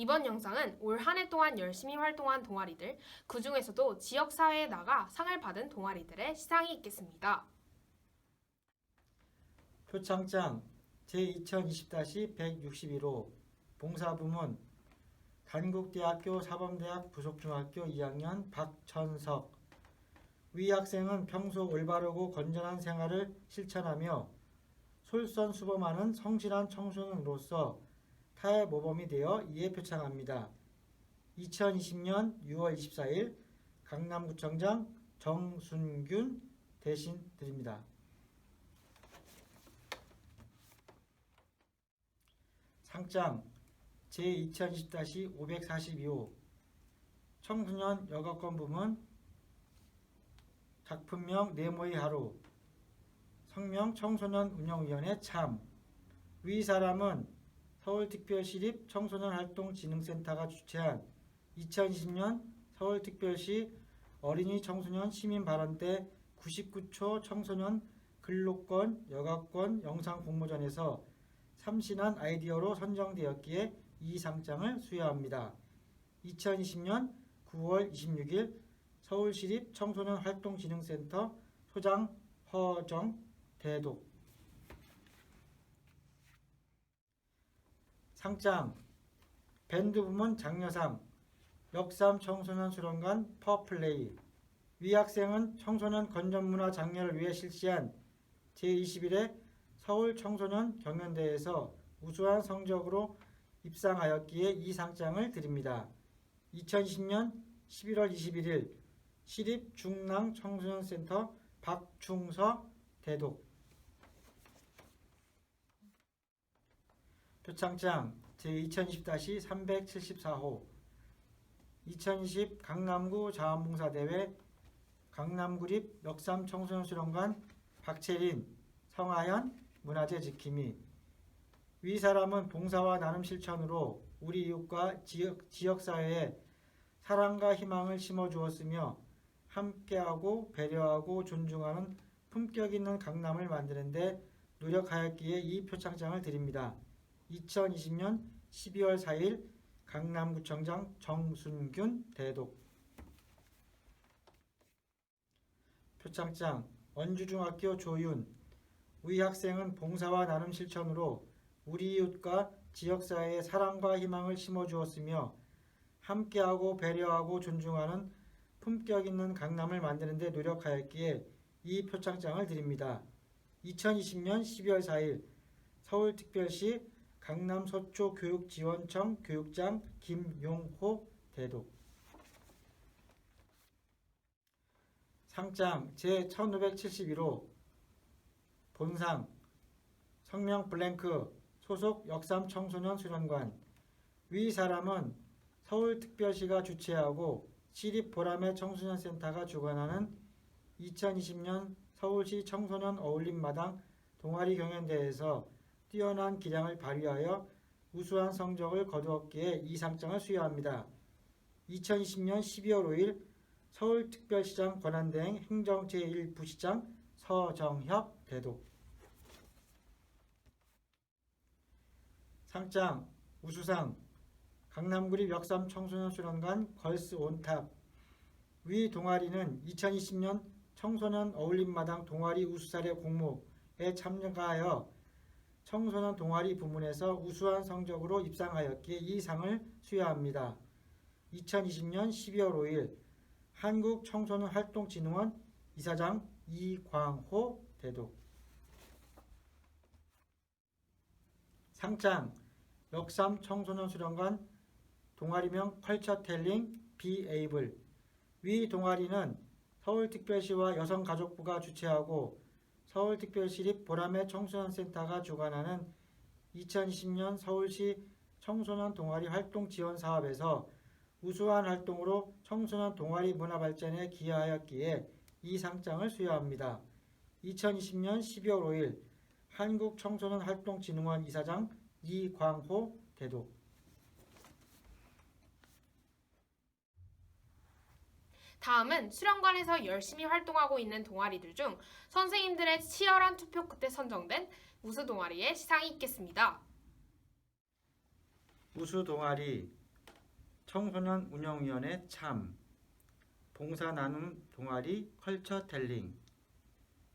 이번 영상은 올 한 해 동안 열심히 활동한 동아리들, 그 중에서도 지역사회에 나가 상을 받은 동아리들의 시상이 있겠습니다. 표창장 제2020-161호 봉사부문 단국대학교 사범대학 부속중학교 2학년 박천석 위 학생은 평소 올바르고 건전한 생활을 실천하며 솔선수범하는 성실한 청소년으로서 타의 모범이 되어 이에 표창합니다. 2020년 6월 24일 강남구청장 정순균 대신 드립니다. 상장 제2020-542호 청소년 여가권 부문 작품명 네모의 하루 성명 청소년 운영위원회 참 위 사람은 서울특별시립 청소년활동진흥센터가 주최한 2020년 서울특별시 어린이 청소년 시민발언 때 99초 청소년 근로권 여가권 영상 공모전에서 참신한 아이디어로 선정되었기에 이 상장을 수여합니다. 2020년 9월 26일 서울시립 청소년 활동진흥센터 소장 허정 대독 상장 밴드 부문 장려상 역삼 청소년 수련관 퍼플레이 위 학생은 청소년 건전문화 장려를 위해 실시한 제21회 서울 청소년 경연대회에서 우수한 성적으로 입상하였기에 이 상장을 드립니다. 2020년 11월 21일 시립 중랑 청소년센터 박충서 대독 표창장 제2020-374호 2020 강남구 자원봉사대회 강남구립 역삼 청소년 수련관 박채린 성하연 문화재 지킴이 위 사람은 봉사와 나눔 실천으로 우리 이웃과 지역, 지역사회에 사랑과 희망을 심어주었으며 함께하고 배려하고 존중하는 품격 있는 강남을 만드는 데 노력하였기에 이 표창장을 드립니다. 2020년 12월 4일 강남구청장 정순균 대독 표창장 원주중학교 조윤 위 학생은 봉사와 나눔 실천으로 우리 이웃과 지역사회에 사랑과 희망을 심어주었으며 함께하고 배려하고 존중하는 품격 있는 강남을 만드는 데 노력하였기에 이 표창장을 드립니다. 2020년 12월 4일 서울특별시 강남서초교육지원청 교육장 김용호 대독. 상장 제1571호 본상 성명 블랭크 소속 역삼 청소년 수련관. 위 사람은 서울특별시가 주최하고 시립 보람의 청소년센터가 주관하는 2020년 서울시 청소년 어울림마당 동아리 경연대회에서 뛰어난 기량을 발휘하여 우수한 성적을 거두었기에 이 상장을 수여합니다. 2020년 12월 5일 서울특별시장 권한대행 행정 제1부시장 서정협 대독 상장 우수상 강남구립 역삼 청소년 수련관 걸스 온탑 위 동아리는 2020년 청소년 어울림마당 동아리 우수사례 공모에 참가하여 청소년 동아리 부문에서 우수한 성적으로 입상하였기에 이 상을 수여합니다. 2020년 12월 5일 한국청소년활동진흥원 이사장 이광호 대독 상장 역삼 청소년 수련관 동아리명 컬처텔링 비에이블 위 동아리는 서울특별시와 여성가족부가 주최하고 서울특별시립 보람의 청소년센터가 주관하는 2020년 서울시 청소년 동아리 활동 지원 사업에서 우수한 활동으로 청소년 동아리 문화 발전에 기여하였기에 이 상장을 수여합니다. 2020년 12월 5일 한국청소년활동진흥원 이사장 이광호 대독 다음은 수련관에서 열심히 활동하고 있는 동아리들 중 선생님들의 치열한 투표 끝에 선정된 우수 동아리의 시상이 있겠습니다. 우수 동아리 청소년 운영위원회 참, 봉사 나눔 동아리 컬처 텔링,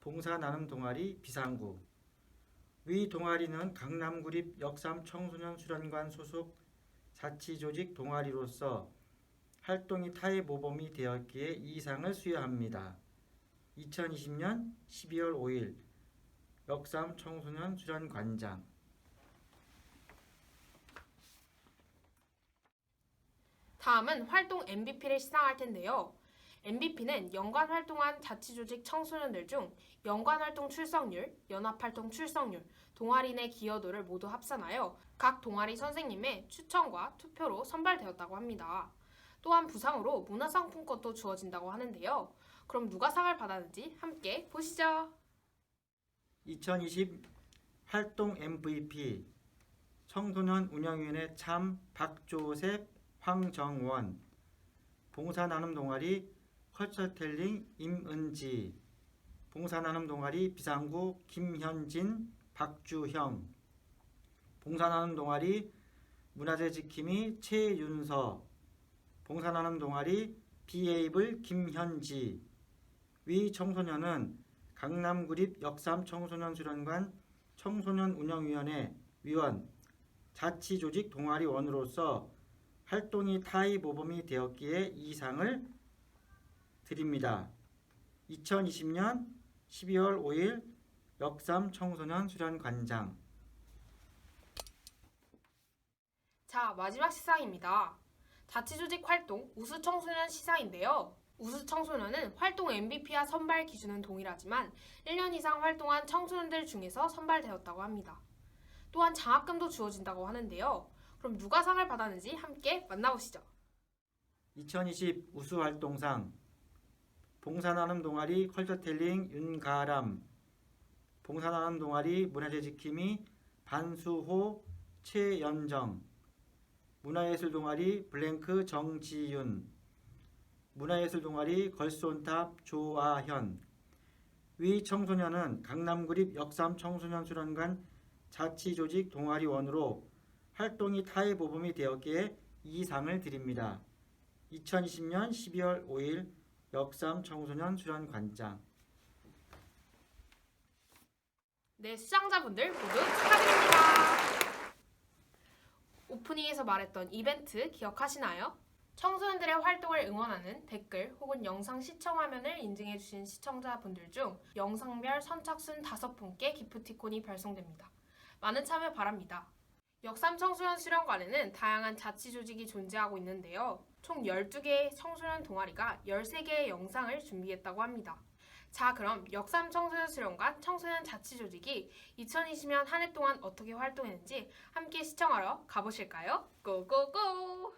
봉사 나눔 동아리 비상구. 위 동아리는 강남구립 역삼 청소년 수련관 소속 자치조직 동아리로서 활동이 타의 모범이 되었기에 이 상을 수여합니다. 2020년 12월 5일 역삼 청소년 수련관장 다음은 활동 MVP를 시상할 텐데요. MVP는 연간 활동한 자치조직 청소년들 중 연간 활동 출석률, 연합 활동 출석률, 동아리 내 기여도를 모두 합산하여 각 동아리 선생님의 추천과 투표로 선발되었다고 합니다. 또한 부상으로 문화상품권도 주어진다고 하는데요. 그럼 누가 상을 받았는지 함께 보시죠. 2020 활동 MVP 청소년 운영위원회 참 박조셉 황정원 봉사 나눔 동아리 컬처텔링 임은지 봉사 나눔 동아리 비상구 김현진 박주형 봉사 나눔 동아리 문화재 지킴이 최윤서 봉사나눔 동아리 비에이블 김현지 위 청소년은 강남구립 역삼 청소년 수련관 청소년 운영위원회 위원 자치조직 동아리원으로서 활동이 타의 모범이 되었기에 이 상을 드립니다. 2020년 12월 5일 역삼 청소년 수련관장 자, 마지막 시상입니다. 자치조직 활동 우수 청소년 시상인데요. 우수 청소년은 활동 MVP와 선발 기준은 동일하지만 1년 이상 활동한 청소년들 중에서 선발되었다고 합니다. 또한 장학금도 주어진다고 하는데요. 그럼 누가 상을 받았는지 함께 만나보시죠. 2020 우수활동상 봉사나눔 동아리 컬처텔링 윤가람 봉사나눔 동아리 문화재 지킴이 반수호 최연정 문화예술 동아리 블랭크 정지윤 문화예술 동아리 걸스온탑 조아현 위 청소년은 강남구립 역삼 청소년 수련관 자치조직 동아리원으로 활동이 타의 모범이 되었기에 이 상을 드립니다. 2020년 12월 5일 역삼 청소년 수련관장 네, 수상자분들 모두 축하드립니다. 오프닝에서 말했던 이벤트 기억하시나요? 청소년들의 활동을 응원하는 댓글 혹은 영상 시청 화면을 인증해주신 시청자분들 중 영상별 선착순 5분께 기프티콘이 발송됩니다. 많은 참여 바랍니다. 역삼 청소년 수련관에는 다양한 자치 조직이 존재하고 있는데요. 총 12개의 청소년 동아리가 13개의 영상을 준비했다고 합니다. 자, 그럼 역삼 청소년 수련관 청소년 자치 조직이 2020년 한 해 동안 어떻게 활동했는지 함께 시청하러 가보실까요? 고고고!